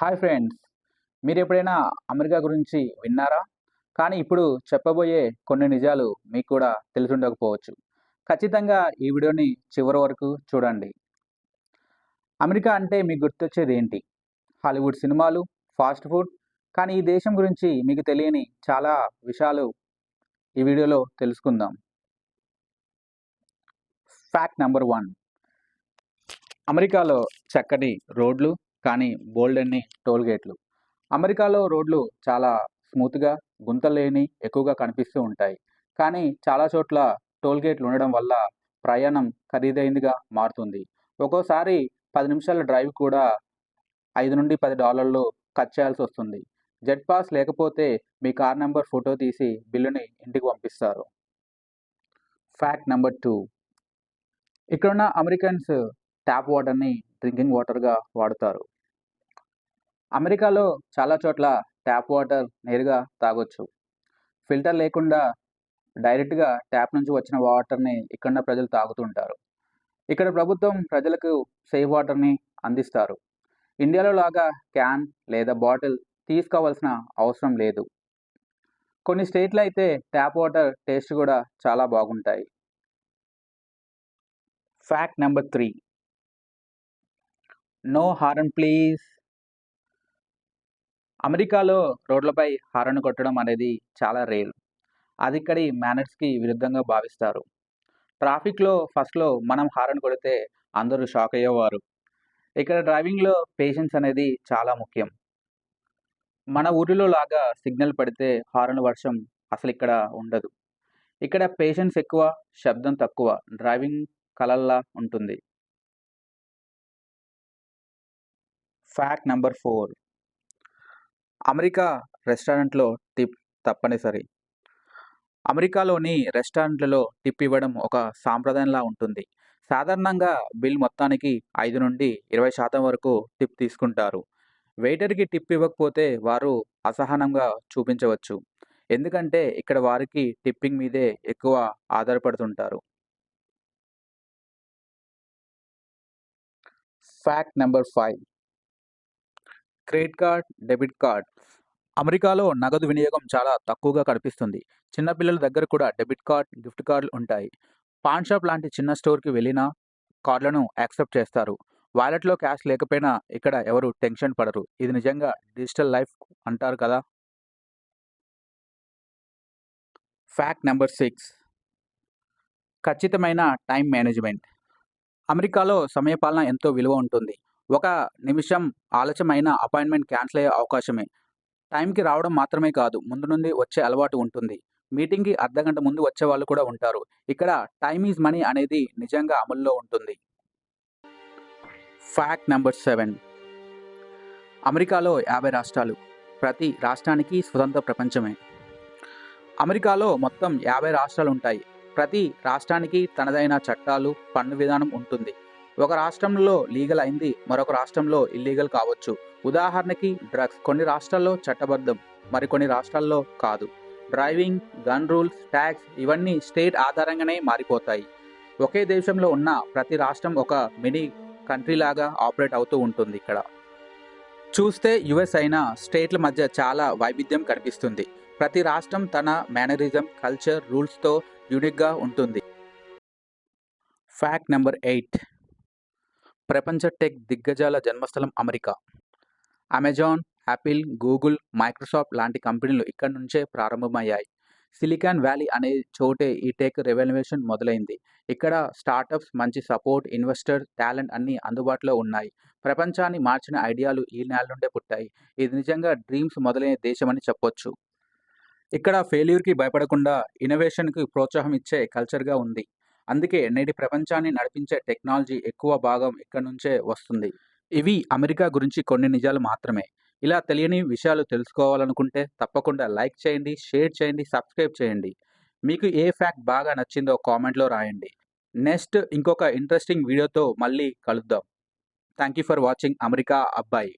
Hi friends. మీరు ఎప్పుడైనా America గురించి విన్నారా? కానీ ఇప్పుడు చెప్పబోయే కొన్ని నిజాలు మీకు కూడా తెలిసి ఉండకపోవచ్చు ఖచ్చితంగా ఈ వీడియోని చివరి వరకు చూడండి. అమెరికా అంటే మీకు గుర్తొచ్చేది ఏంటి? హాలీవుడ్ సినిమాలు ఫాస్ట్ ఫుడ్ కానీ ఈ దేశం గురించి మీకు తెలియని చాలా విషయాలు ఈ వీడియోలో తెలుసుకుందాం. Fact number one. అమెరికాలో చక్కటి రోడ్లు కానీ బోల్డ్ అన్ని టోల్ గేట్లు. అమెరికాలో రోడ్లు చాలా స్మూత్గా గుంతలేని ఎక్కువగా కనిపిస్తూ ఉంటాయి. కానీ చాలా చోట్ల టోల్ గేట్లు ఉండడం వల్ల ప్రయాణం ఖరీదైనదిగా మారుతుంది. ఒక్కోసారి పది నిమిషాల డ్రైవ్ కూడా ఐదు నుండి పది డాలర్లు ఖర్చు చేయాల్సి వస్తుంది. జెట్ పాస్ లేకపోతే మీ కార్ నెంబర్ ఫోటో తీసి బిల్లుని ఇంటికి పంపిస్తారు. Fact number two. ఇక్కడున్న అమెరికన్స్ ట్యాప్ వాటర్ని డ్రింకింగ్ వాటర్గా వాడుతారు. అమెరికాలో చాలా చోట్ల ట్యాప్ వాటర్ నేరుగా తాగొచ్చు. ఫిల్టర్ లేకుండా డైరెక్ట్గా ట్యాప్ నుంచి వచ్చిన వాటర్ని ఇక్కడ ప్రజలు తాగుతుంటారు. ఇక్కడ ప్రభుత్వం ప్రజలకు సేఫ్ వాటర్ని అందిస్తారు. ఇండియాలో లాగా క్యాన్ లేదా బాటిల్ తీసుకోవాల్సిన అవసరం లేదు. కొన్ని స్టేట్లు అయితే ట్యాప్ వాటర్ టేస్ట్ కూడా చాలా బాగుంటాయి. Fact number three no horn please అమెరికాలో రోడ్లపై హారన్ కొట్టడం అనేది చాలా రేర్. అది ఇక్కడి మేనర్స్కి విరుద్ధంగా భావిస్తారు. ట్రాఫిక్లో ఫస్ట్లో మనం హారన్ కొడితే అందరూ షాక్ అయ్యేవారు. ఇక్కడ డ్రైవింగ్లో పేషెన్స్ అనేది చాలా ముఖ్యం. మన ఊరిలో లాగా సిగ్నల్ పడితే హారన్ వర్షం అసలు ఇక్కడ ఉండదు. ఇక్కడ పేషెన్స్ ఎక్కువ శబ్దం తక్కువ డ్రైవింగ్ కలల్లా ఉంటుంది. ఫ్యాక్ట్ నెంబర్ ఫోర్ అమెరికా రెస్టారెంట్లో టిప్ తప్పనిసరి. అమెరికాలోని రెస్టారెంట్లలో టిప్ ఇవ్వడం ఒక సాంప్రదాయంలా ఉంటుంది. సాధారణంగా బిల్ మొత్తానికి ఐదు నుండి ఇరవై శాతం వరకు టిప్ తీసుకుంటారు. వెయిటర్కి టిప్ ఇవ్వకపోతే వారు అసహనంగా చూపించవచ్చు. ఎందుకంటే ఇక్కడ వారికి టిప్పింగ్ మీదే ఎక్కువ ఆధారపడుతుంటారు. Fact number five credit card debit card. అమెరికాలో నగదు వినియోగం చాలా తక్కువగా కనిపిస్తుంది. చిన్నపిల్లల దగ్గర కూడా డెబిట్ కార్డ్ గిఫ్ట్ కార్డులు ఉంటాయి. పాన్ షాప్ లాంటి చిన్న స్టోర్కి వెళ్ళినా కార్డులను యాక్సెప్ట్ చేస్తారు. వాలెట్లో క్యాష్ లేకపోయినా ఇక్కడ ఎవరు టెన్షన్ పడరు. ఇది నిజంగా డిజిటల్ లైఫ్ అంటారు కదా! Fact number six. ఖచ్చితమైన టైం మేనేజ్మెంట్. అమెరికాలో సమయపాలన ఎంతో విలువ ఉంటుంది. ఒక నిమిషం ఆలస్యమైన అపాయింట్మెంట్ క్యాన్సిల్ అయ్యే అవకాశమే. టైంకి రావడం మాత్రమే కాదు ముందు నుండి వచ్చే అలవాటు ఉంటుంది. మీటింగ్కి అర్ధగంట ముందు వచ్చే వాళ్ళు కూడా ఉంటారు. ఇక్కడ టైమ్ ఈజ్ మనీ అనేది నిజంగా అమల్లో ఉంటుంది. ఫ్యాక్ట్ నెంబర్ సెవెన్ అమెరికాలో యాభై రాష్ట్రాలు. ప్రతి రాష్ట్రానికి స్వతంత్ర ప్రపంచమే. అమెరికాలో మొత్తం యాభై రాష్ట్రాలు ఉంటాయి. ప్రతి రాష్ట్రానికి తనదైన చట్టాలు పన్ను విధానం ఉంటుంది. ఒక రాష్ట్రంలో లీగల్ అయింది మరొక రాష్ట్రంలో ఇల్లీగల్ కావచ్చు. ఉదాహరణకి డ్రగ్స్ కొన్ని రాష్ట్రాల్లో చట్టబద్ధం మరికొన్ని రాష్ట్రాల్లో కాదు. డ్రైవింగ్ గన్ రూల్స్ ట్యాక్స్ ఇవన్నీ స్టేట్ ఆధారంగానే మారిపోతాయి. ఒకే దేశంలో ఉన్న ప్రతి రాష్ట్రం ఒక మినీ కంట్రీ లాగా ఆపరేట్ అవుతూ ఉంటుంది ఇక్కడ. చూస్తే యుఎస్ అయినా స్టేట్ల మధ్య చాలా వైవిధ్యం కనిపిస్తుంది. ప్రతి రాష్ట్రం తన మేనరిజం కల్చర్ రూల్స్తో యూనిక్గా ఉంటుంది. Fact number eight. ప్రపంచ టెక్ దిగ్గజాల జన్మస్థలం America. Amazon Apple Google Microsoft లాంటి కంపెనీలు ఇక్కడ నుంచే ప్రారంభమయ్యాయి. సిలికాన్ వ్యాలీ అనే చోటే ఈ టెక్ రెవల్యూషన్ మొదలైంది. ఇక్కడ స్టార్టప్స్ మంచి సపోర్ట్ ఇన్వెస్టర్ టాలెంట్ అన్నీ అందుబాటులో ఉన్నాయి. ప్రపంచాన్ని మార్చిన ఐడియాలు ఈ నేల నుండే పుట్టాయి. ఇది నిజంగా డ్రీమ్స్ మొదలైన దేశం అని చెప్పొచ్చు. ఇక్కడ ఫెయిల్యూర్కి భయపడకుండా ఇన్నోవేషన్కి ప్రోత్సాహం ఇచ్చే కల్చర్గా ఉంది. అందుకే నేటి ప్రపంచాన్ని నడిపించే టెక్నాలజీ ఎక్కువ భాగం ఇక్కడ నుంచే వస్తుంది. ఇవి అమెరికా గురించి కొన్ని నిజాలు మాత్రమే. ఇలా తెలియని విషయాలు తెలుసుకోవాలనుకుంటే తప్పకుండా లైక్ చేయండి షేర్ చేయండి సబ్స్క్రైబ్ చేయండి. మీకు ఏ ఫ్యాక్ట్ బాగా నచ్చిందో కామెంట్లో రాయండి. నెక్స్ట్ ఇంకొక ఇంట్రెస్టింగ్ వీడియోతో మళ్ళీ కలుద్దాం. Thank you for watching. America అబ్బాయి.